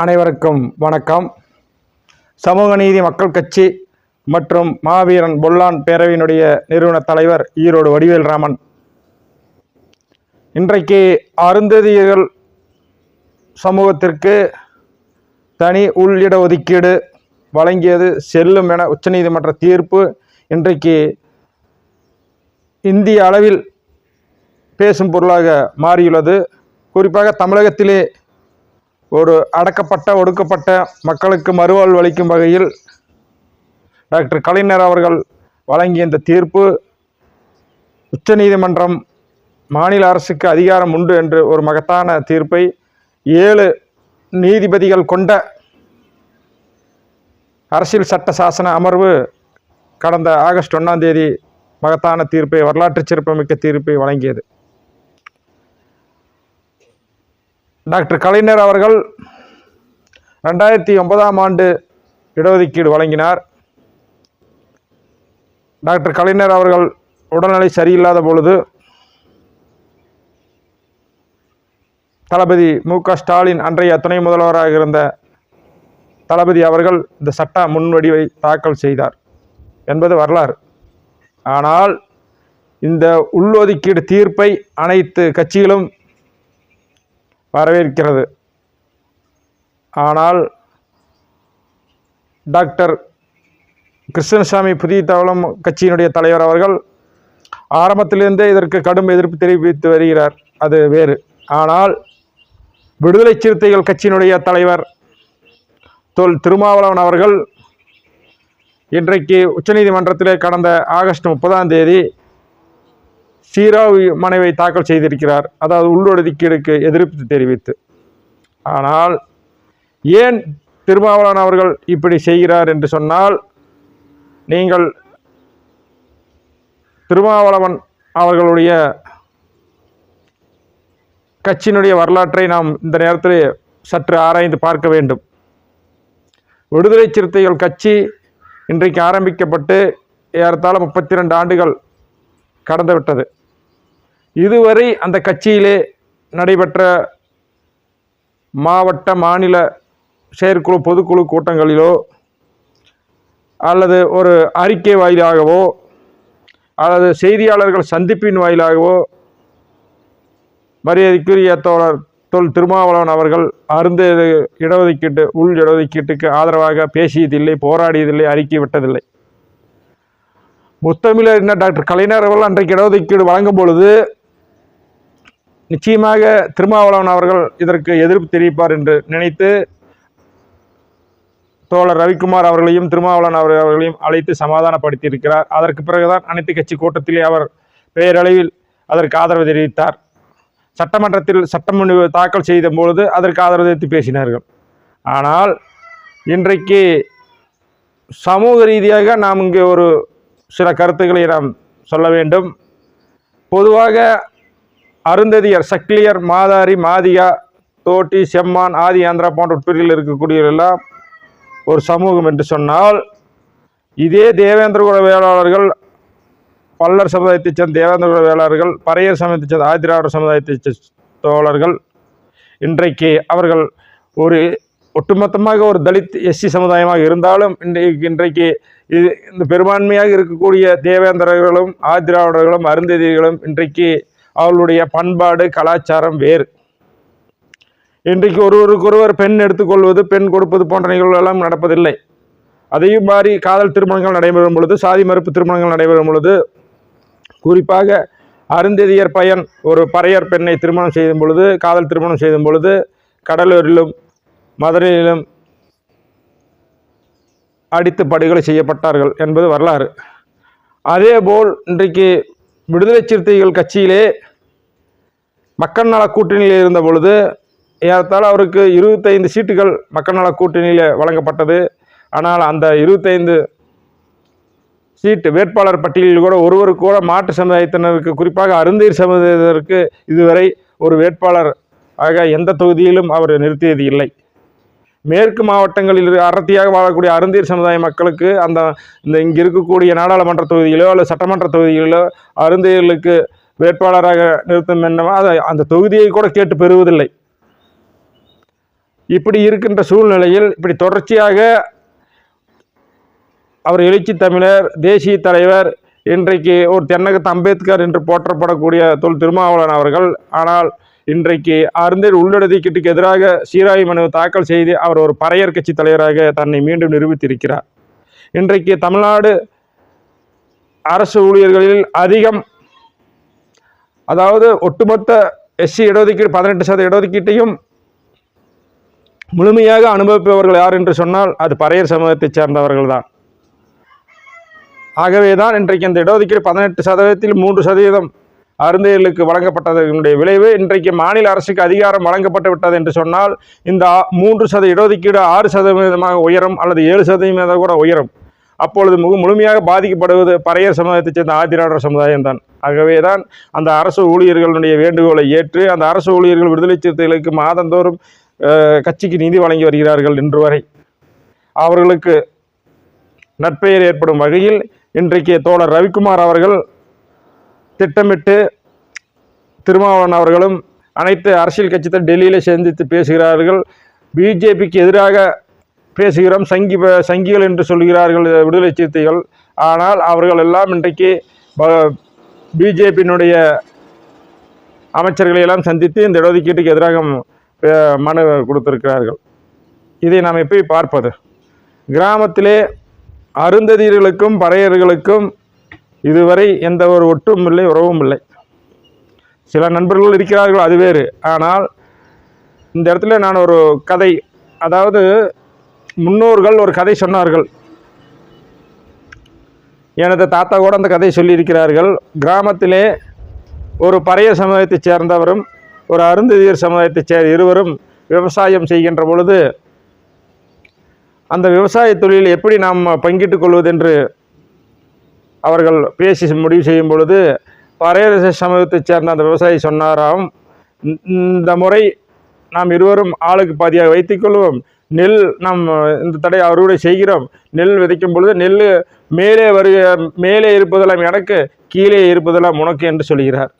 அனைவருக்கும் வணக்கம். சமூக நீதி மக்கள் கட்சி மற்றும் மாவீரன் பொல்லான் பேரவையினுடைய நிறுவன தலைவர் ஈரோடு வடிவேல் ராமன். இன்றைக்கு அருந்ததியர்கள் சமூகத்திற்கு தனி உள் இட ஒதுக்கீடு வழங்கியது செல்லும் என உச்சநீதிமன்ற தீர்ப்பு இன்றைக்கு இந்திய அளவில் பேசும் பொருளாக மாறியுள்ளது. குறிப்பாக தமிழகத்திலே ஒரு அடக்கப்பட்ட ஒடுக்கப்பட்ட மக்களுக்கு மறுவாழ்வு அளிக்கும் வகையில் டாக்டர் கலைஞர் அவர்கள் வழங்கிய இந்த தீர்ப்பு உச்சநீதிமன்றம் மாநில அரசுக்கு அதிகாரம் உண்டு என்று ஒரு மகத்தான தீர்ப்பை ஏழு நீதிபதிகள் கொண்ட அரசியல் சட்ட சாசன அமர்வு கடந்த ஆகஸ்ட் ஒன்றாம் தேதி மகத்தான தீர்ப்பை வரலாற்று சிறப்புமிக்க தீர்ப்பை வழங்கியது. டாக்டர் கலைஞர் அவர்கள் ரெண்டாயிரத்தி ஒன்பதாம் ஆண்டு இடஒதுக்கீடு வழங்கினார். டாக்டர் கலைஞர் அவர்கள் உடல்நிலை சரியில்லாத பொழுது தளபதி மு க ஸ்டாலின் அன்றைய துணை முதல்வராக இருந்த தளபதி அவர்கள் இந்த சட்ட முன்வடிவை தாக்கல் செய்தார் என்பது வரலாறு. ஆனால் இந்த உள்ளொதுக்கீடு தீர்ப்பை அனைத்து கட்சிகளும் வரவேற்கிறது. ஆனால் டாக்டர் கிருஷ்ணசாமி புதிய தவளம் கட்சியினுடைய தலைவர் அவர்கள் ஆரம்பத்திலிருந்தே இதற்கு கடும் எதிர்ப்பு தெரிவித்து வருகிறார். அது வேறு. ஆனால் விடுதலை சிறுத்தைகள் கட்சியினுடைய தலைவர் தொல் திருமாவளவன் அவர்கள் இன்றைக்கு உச்சநீதிமன்றத்திலே கடந்த ஆகஸ்ட் முப்பதாம் தேதி சீராவி மனைவை தாக்கல் செய்திருக்கிறார். அதாவது உள்ளொடுக்கீடுக்கு எதிர்ப்பு தெரிவித்து. ஆனால் ஏன் திருமாவளவன் அவர்கள் இப்படி செய்கிறார் என்று சொன்னால் நீங்கள் திருமாவளவன் அவர்களுடைய கட்சியினுடைய வரலாற்றை நாம் இந்த நேரத்தில் சற்று ஆராய்ந்து பார்க்க வேண்டும். விடுதலை சிறுத்தைகள் கட்சி இன்றைக்கு ஆரம்பிக்கப்பட்டு ஏறத்தாழ முப்பத்தி ரெண்டு ஆண்டுகள் கடந்துவிட்டது இதுவரை அந்த கட்சியிலே நடைபெற்ற மாவட்ட மாநில செயற்குழு பொதுக்குழு கூட்டங்களிலோ அல்லது ஒரு அறிக்கை வாயிலாகவோ அல்லது செய்தியாளர்கள் சந்திப்பின் வாயிலாகவோ மரியாதைக்குரிய தோழர் தொல் திருமாவளவன் அவர்கள் அருந்து இடஒதுக்கீட்டு உள் இடஒதுக்கீட்டுக்கு ஆதரவாக பேசியதில்லை போராடியதில்லை அறிக்கை விட்டதில்லை. முத்தமிழர் என்ன டாக்டர் கலைஞர் அவர்கள் அன்றைக்கு இடஒதுக்கீடு வழங்கும் பொழுது நிச்சயமாக திருமாவளவன் அவர்கள் இதற்கு எதிர்ப்பு தெரிவிப்பார் என்று நினைத்து தோழர் ரவிக்குமார் அவர்களையும் திருமாவளவன் அவர் அவர்களையும் அழைத்து சமாதானப்படுத்தி இருக்கிறார் அதற்கு பிறகுதான் அனைத்து கட்சி கூட்டத்திலே அவர் பெயரளவில் அதற்கு ஆதரவு தெரிவித்தார். சட்டமன்றத்தில் சட்டமன்ற தாக்கல் செய்த பொழுது அதற்கு ஆதரவு தெரிவித்து பேசினார்கள். ஆனால் இன்றைக்கு சமூக ரீதியாக நாம் இங்கே ஒரு சில கருத்துக்களை நாம் சொல்ல வேண்டும். பொதுவாக அருந்ததியர் சக்லியர் மாதாரி மாதியா தோட்டி செம்மான் ஆதி ஆந்திரா போன்ற உட்பிரிவில் இருக்கக்கூடியவரெல்லாம் ஒரு சமூகம் என்று சொன்னால் இதே தேவேந்திரகுல வேளாளர்கள் பல்லர் சமுதாயத்தைச் சேர்ந்த தேவேந்திரகுல வேளாளர்கள் பறையர் சமயத்தைச் சேர்ந்த ஆதிராவிட சமுதாயத்தைச் தோழர்கள் இன்றைக்கு அவர்கள் ஒரு ஒட்டுமொத்தமாக ஒரு தலித் எஸ்சி சமுதாயமாக இருந்தாலும் இன்றைக்கு இன்றைக்கு இது இந்த பெரும்பான்மையாக இருக்கக்கூடிய தேவேந்திரர்களும் ஆதிராவிடர்களும் அருந்ததிகளும் இன்றைக்கு அவளுடைய பண்பாடு கலாச்சாரம் வேறு. இன்றைக்கு ஒருவருக்கொருவர் பெண் எடுத்துக்கொள்வது பெண் கொடுப்பது போன்ற நிகழ்வுகளெல்லாம் நடப்பதில்லை. அதையும் மாறி காதல் திருமணங்கள் நடைபெறும் பொழுது சாதி மறுப்பு திருமணங்கள் நடைபெறும் பொழுது குறிப்பாக அருந்ததியர் பையன் ஒரு பறையர் பெண்ணை திருமணம் செய்யும் பொழுது காதல் திருமணம் செய்யும் பொழுது கடலூரிலும் மதுரையிலும் அடித்து படுகொலை செய்யப்பட்டார்கள் என்பது வரலாறு. அதேபோல் இன்றைக்கு விடுதலை சிறுத்தைகள் கட்சியிலே மக்கள் நல கூட்டணியில் இருந்த பொழுது ஏறத்தாழ அவருக்கு இருபத்தைந்து சீட்டுகள் மக்கள் நல கூட்டணியில் வழங்கப்பட்டது. ஆனால் அந்த இருபத்தைந்து சீட்டு வேட்பாளர் பட்டியலில் கூட ஒருவருக்கு கூட மாற்று சமுதாயத்தினருக்கு குறிப்பாக அருந்தீர் சமுதாயத்தினருக்கு இதுவரை ஒரு வேட்பாளர் ஆக எந்த தொகுதியிலும் அவர் நிறுத்தியது இல்லை. மேற்கு மாவட்டங்களில் இரு- அடர்த்தியாக வாழக்கூடிய அருந்தீர் சமுதாய மக்களுக்கு அந்த இந்த இங்கே இருக்கக்கூடிய நாடாளுமன்ற தொகுதியிலோ அல்லது சட்டமன்ற தொகுதிகளிலோ அருந்தீர்களுக்கு வேட்பாளராக நிறுத்தும் என்னவோ அதை அந்த தொகுதியை கூட கேட்டு பெறுவதில்லை. இப்படி இருக்கின்ற சூழ்நிலையில் இப்படி தொடர்ச்சியாக அவர் எழுச்சி தமிழர் தேசிய தலைவர் இன்றைக்கு ஒரு தென்னகத்து அம்பேத்கர் என்று போற்றப்படக்கூடிய தொல் திருமாவளவன் அவர்கள் ஆனால் இன்றைக்கு அருந்தேர் உள்ளடக்கீட்டுக்கு எதிராக சீராய் மனு தாக்கல் செய்து அவர் ஒரு பறையர் கட்சி தலைவராக தன்னை மீண்டும் நிரூபித்திருக்கிறார். இன்றைக்கு தமிழ்நாடு அரசு ஊழியர்களில் அதிகம் அதாவது ஒட்டுமொத்த எஸ்சி இடஒதுக்கீடு பதினெட்டு சதவீத இடஒதுக்கீட்டையும் முழுமையாக அனுபவிப்பவர்கள் யார் என்று சொன்னால் அது பறையர் சமூகத்தைச் சேர்ந்தவர்கள் தான். ஆகவே தான் இன்றைக்கு இந்த இடஒதுக்கீடு பதினெட்டு சதவீதத்தில் மூன்று சதவீதம் அருந்தையர்களுக்கு வழங்கப்பட்டதனுடைய விளைவு இன்றைக்கு மாநில அரசுக்கு அதிகாரம் வழங்கப்பட்டு விட்டது என்று சொன்னால் இந்த மூன்று சத இடஒதுக்கீடு ஆறு சதவீதமாக உயரும் அல்லது ஏழு சதவீதம் கூட உயரும். அப்பொழுது மிக முழுமையாக பாதிக்கப்படுவது பறையர் சமுதாயத்தைச் சேர்ந்த ஆதிராடர் சமுதாயம் தான் ஆகவே தான் அந்த அரசு ஊழியர்களுடைய வேண்டுகோளை ஏற்று அந்த அரசு ஊழியர்கள் விடுதலை சிறுத்தைகளுக்கு மாதந்தோறும் கட்சிக்கு நிதி வழங்கி வருகிறார்கள் இன்று வரை. அவர்களுக்கு நட்பெயர் ஏற்படும் வகையில் இன்றைக்கு தோழர் ரவிக்குமார் அவர்கள் திட்டமிட்டு திருமாவளவன் அவர்களும் அனைத்து அரசியல் கட்சிகள் டெல்லியில் சந்தித்து பேசுகிறார்கள். பிஜேபிக்கு எதிராக பேசுகிறோம். சங்கி சங்கிகள் என்று சொல்கிறார்கள் விடுதலை சிறுத்தைகள். ஆனால் அவர்கள் எல்லாம் இன்றைக்கு பிஜேபியினுடைய அமைச்சர்களை எல்லாம் சந்தித்து இந்த இடஒதுக்கீட்டுக்கு எதிராக மனு கொடுத்திருக்கிறார்கள். இதை நாம் எப்படி பார்ப்பது? கிராமத்திலே அருந்ததியர்களுக்கும் பறையர்களுக்கும் இதுவரை எந்த ஒரு ஒற்றும் இல்லை உறவும் இல்லை. சில நண்பர்கள் இருக்கிறார்கள் அது வேறு. ஆனால் இந்த இடத்துல நான் ஒரு கதை அதாவது முன்னோர்கள் ஒரு கதை சொன்னார்கள். எனது தாத்தா கூட அந்த கதை சொல்லியிருக்கிறார்கள். கிராமத்திலே ஒரு பறைய சமுதாயத்தைச் சேர்ந்தவரும் ஒரு அருந்ததியர் சமுதாயத்தைச் சேர் இருவரும் விவசாயம் செய்கின்ற பொழுது அந்த விவசாய தொழிலில் எப்படி நாம் பங்கிட்டுக் கொள்வது என்று அவர்கள் பேசி முடிவு செய்யும் பொழுது பரையரச சமூகத்தைச் சேர்ந்த அந்த விவசாயி சொன்னாராம் "இந்த- முறை நாம் இருவரும் ஆளுக்கு பாதியாக வைத்துக்கொள்வோம் நெல் நாம் இந்த தடை அறுவடை செய்கிறோம். நெல் விதைக்கும் பொழுது நெல் மேலே வருக மேலே இருப்பதெல்லாம் எனக்கு கீழே இருப்பதெல்லாம் உனக்கு என்று சொல்கிறார்.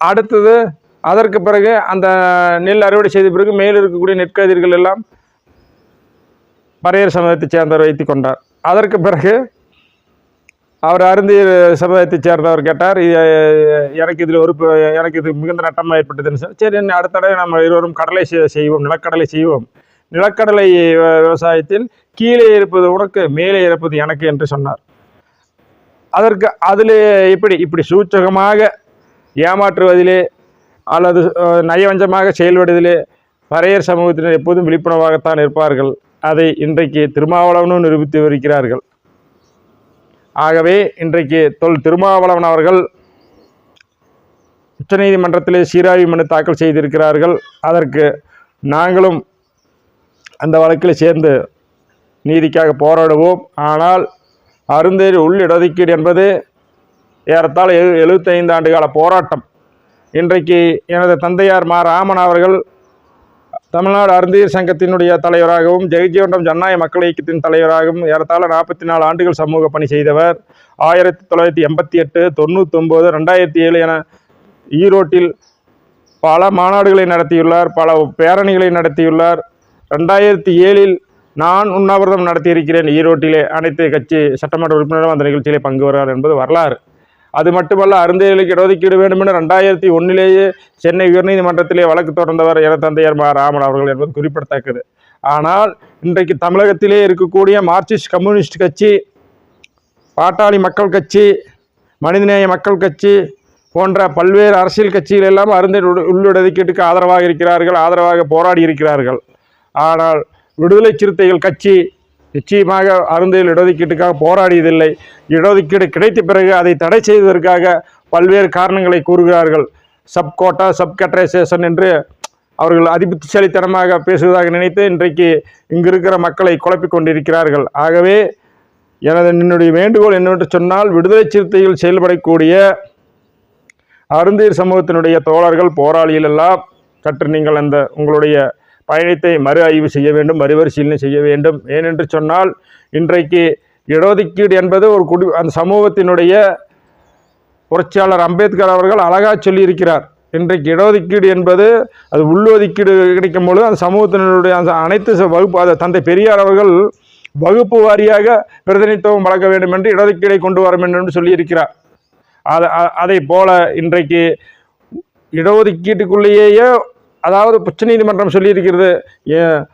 அடுத்தது அதற்கு பிறகு அந்த நெல் அறுவடை செய்த பிறகு மேலே இருக்கக்கூடிய நெற்கதிர்கள் எல்லாம் பரையர் சமூகத்தைச் சேர்ந்தவர் வைத்து கொண்டார். அதற்கு பிறகு அவர் அருந்தி சமுதாயத்தைச் சேர்ந்தவர் கேட்டார். எனக்கு இதில் ஒரு எனக்கு இது மிகுந்த நட்டமாக ஏற்பட்டதுன்னு சார் சரி அடுத்த தடவை நம்ம இருவரும் கடலை செய்வோம் நிலக்கடலை செய்வோம். நிலக்கடலை விவசாயத்தில் கீழே இருப்பது உனக்கு மேலே இருப்பது எனக்கு என்று சொன்னார். அதற்கு அதில் இப்படி இப்படி சூச்சகமாக ஏமாற்றுவதிலே அல்லது நயவஞ்சமாக செயல்படுவதிலே பறையர் சமூகத்தினர் எப்போதும் விழிப்புணர்வாகத்தான் இருப்பார்கள். அதை இன்றைக்கு திருமாவளவனும் நிரூபித்து வருகிறார்கள். ஆகவே இன்றைக்கு தொல் திருமாவளவன் அவர்கள் உச்சநீதிமன்றத்திலே சீராய்வு மனு தாக்கல் செய்திருக்கிறார்கள். அதற்கு நாங்களும் அந்த வழக்கில் சேர்ந்து நீதிக்காக போராடுவோம். ஆனால் அருந்தேரி உள் இடஒதுக்கீடு என்பது ஏறத்தாழ எழு எழுபத்தைந்து ஆண்டு கால போராட்டம். இன்றைக்கு எனது தந்தையார் மா. ராமன் அவர்கள் தமிழ்நாடு அருந்தியர் சங்கத்தினுடைய தலைவராகவும் ஜெகஜீவனம் ஜனநாயக மக்கள் இயக்கத்தின் தலைவராகவும் ஏறத்தாழ நாற்பத்தி நாலு ஆண்டுகள் சமூக பணி செய்தவர். ஆயிரத்தி தொள்ளாயிரத்தி எண்பத்தி எட்டு தொண்ணூத்தொம்பது ரெண்டாயிரத்தி ஏழு என ஈரோட்டில் பல மாநாடுகளை நடத்தியுள்ளார் பல பேரணிகளை நடத்தியுள்ளார். ரெண்டாயிரத்தி ஏழில் நான் உண்ணாவிரதம் நடத்தியிருக்கிறேன். ஈரோட்டிலே அனைத்து கட்சி சட்டமன்ற உறுப்பினரும் அந்த நிகழ்ச்சியிலே பங்கு வருவார் என்பது வரலாறு. அது மட்டுமல்ல அருந்தைகளுக்கு இடஒதுக்கீடு வேண்டும் என ரெண்டாயிரத்தி ஒன்றிலேயே சென்னை உயர்நீதிமன்றத்திலே வழக்கு தொடர்ந்தவர் என தந்தையார் மா. ராமன் அவர்கள் என்பது குறிப்பிடத்தக்கது. ஆனால் இன்றைக்கு தமிழகத்திலே இருக்கக்கூடிய மார்க்சிஸ்ட் கம்யூனிஸ்ட் கட்சி பாட்டாளி மக்கள் கட்சி மனிதநேய மக்கள் கட்சி போன்ற பல்வேறு அரசியல் கட்சிகள் எல்லாம் அருந்தை உள்ளுடதுக்கீட்டுக்கு ஆதரவாக இருக்கிறார்கள் ஆதரவாக போராடி இருக்கிறார்கள். ஆனால் விடுதலை சிறுத்தைகள் கட்சி நிச்சயமாக அருந்தையில் இடஒதுக்கீட்டுக்காக போராடியதில்லை. இடஒதுக்கீடு கிடைத்த பிறகு அதை தடை செய்வதற்காக பல்வேறு காரணங்களை கூறுகிறார்கள். சப் கோட்டா சப் கேட்டரைசேஷன் என்று அவர்கள் அதிபுத்திசாலித்தனமாக பேசுவதாக நினைத்து இன்றைக்கு இங்கு இருக்கிற மக்களை குழப்பிக் கொண்டிருக்கிறார்கள். ஆகவே எனது என்னுடைய வேண்டுகோள் என்னவென்று சொன்னால் விடுதலை சிறுத்தைகள் செயல்படக்கூடிய அருந்தீர் சமூகத்தினுடைய தோழர்கள் போராளிகள் எல்லாம் சற்று நீங்கள் அந்த உங்களுடைய பயணத்தை மறு ஆய்வு செய்ய வேண்டும் மறுபரிசீலனை செய்ய வேண்டும். ஏனென்று சொன்னால் இன்றைக்கு இடஒதுக்கீடு என்பது ஒரு குடி அந்த சமூகத்தினுடைய புரட்சியாளர் அம்பேத்கர் அவர்கள் அழகாக சொல்லியிருக்கிறார். இன்றைக்கு இடஒதுக்கீடு என்பது அது உள்ளொதுக்கீடு கிடைக்கும் பொழுது அந்த சமூகத்தினுடைய அந்த அனைத்து வகுப்பு அதை தந்தை பெரியார் அவர்கள் வகுப்பு வாரியாக பிரதிநிதித்துவம் வழங்க வேண்டும் என்று இடஒதுக்கீடை கொண்டு வர வேண்டும் என்று சொல்லியிருக்கிறார். அதை அதை போல இன்றைக்கு இடஒதுக்கீட்டுக்குள்ளேயே அதாவது உச்சநீதிமன்றம் சொல்லியிருக்கிறது ஏ-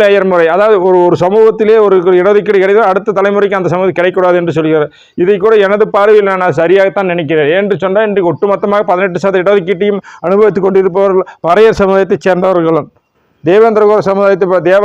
லேயர் முறை. அதாவது ஒரு ஒரு சமூகத்திலே ஒரு இடஒதுக்கீடு கிடைக்கும் அடுத்த தலைமுறைக்கு அந்த சமூகம் கிடைக்கூடாது என்று சொல்கிறார். இதை கூட எனது பார்வையில் நான் சரியாகத்தான் நினைக்கிறேன். ஏன்று சொன்னால் இன்றைக்கு ஒட்டுமொத்தமாக பதினெட்டு சதவீத இடஒதுக்கீட்டையும் அனுபவித்துக் கொண்டிருப்பவர்கள் பறையர் சமுதாயத்தைச் சேர்ந்தவர்களும் தேவேந்திரகுர சமுதாயத்தை இப்போ தேவ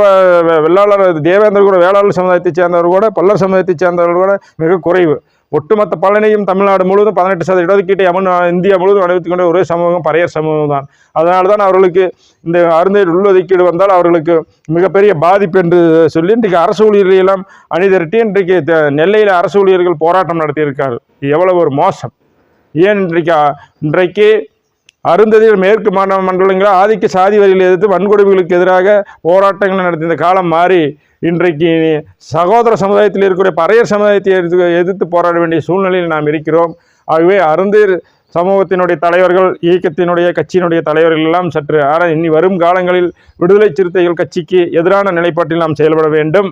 வெள்ளாளர் தேவேந்திரகுர வேளாளர் சமுதாயத்தைச் சேர்ந்தவர்கள் கூட பல்லர் சமுதாயத்தைச் சேர்ந்தவர்கள் கூட மிக குறைவு. ஒட்டுமொத்த பலனையும் தமிழ்நாடு முழுவதும் பதினெட்டு சதவீத இடஒதுக்கீட்டை அமன் இந்தியா முழுவதும் அனுபவித்துக் கொண்ட ஒரே சமூகம் பறையர் சமூகம் தான் அதனால தான் அவர்களுக்கு இந்த அருந்தையில் உள்ளொதுக்கீடு வந்தால் அவர்களுக்கு மிகப்பெரிய பாதிப்பு என்று சொல்லி இன்றைக்கு அரசு ஊழியர்களெல்லாம் அணிதிரட்டி இன்றைக்கு த- நெல்லையில் அரசு ஊழியர்கள் போராட்டம் நடத்தியிருக்கார். எவ்வளவு ஒரு மோசம். ஏன் இன்றைக்கு இன்றைக்கு அருந்ததியில் மேற்கு மாநில மண்டலங்களில் ஆதிக்க சாதி வரியில் எதிர்த்து வன்கொடுமைகளுக்கு எதிராக போராட்டங்கள் நடத்திய இந்த காலம் மாறி இன்றைக்கு சகோதர சமுதாயத்தில் இருக்கக்கூடிய பறையர் சமுதாயத்தை எதிர்த்து எதிர்த்து போராட வேண்டிய சூழ்நிலையில் நாம் இருக்கிறோம். ஆகவே அருந்தீர் சமூகத்தினுடைய தலைவர்கள் இயக்கத்தினுடைய கட்சியினுடைய தலைவர்கள் எல்லாம் சற்று ஆர இனி வரும் காலங்களில் விடுதலை சிறுத்தைகள் கட்சிக்கு எதிரான நிலைப்பாட்டில் நாம் செயல்பட வேண்டும்.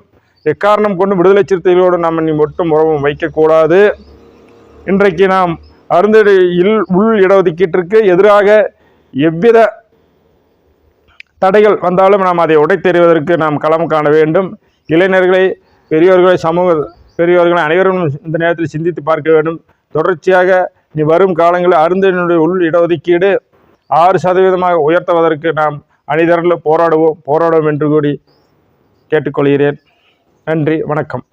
எக்காரணம் கொண்டு விடுதலை சிறுத்தைகளோடு நாம் இனி ஒட்டும் உறவும் வைக்கக்கூடாது. இன்றைக்கு நாம் அருந்ததி இல் உள் இடஒதுக்கீட்டிற்கு எதிராக எவ்வித தடைகள் வந்தாலும் நாம் அதை உடைத்தெறிவதற்கு நாம் களம் காண வேண்டும். இளைஞர்களை பெரியோர்களை சமூக பெரியோர்களை அனைவரும் இந்த நேரத்தில் சிந்தித்து பார்க்க வேண்டும். தொடர்ச்சியாக நீ வரும் காலங்களில் அருந்தினுடைய உள் இடஒதுக்கீடு ஆறு சதவீதமாக உயர்த்துவதற்கு நாம் அணிதரில் போராடுவோம் போராடுவோம் என்று கூடி கேட்டுக்கொள்கிறேன். நன்றி வணக்கம்.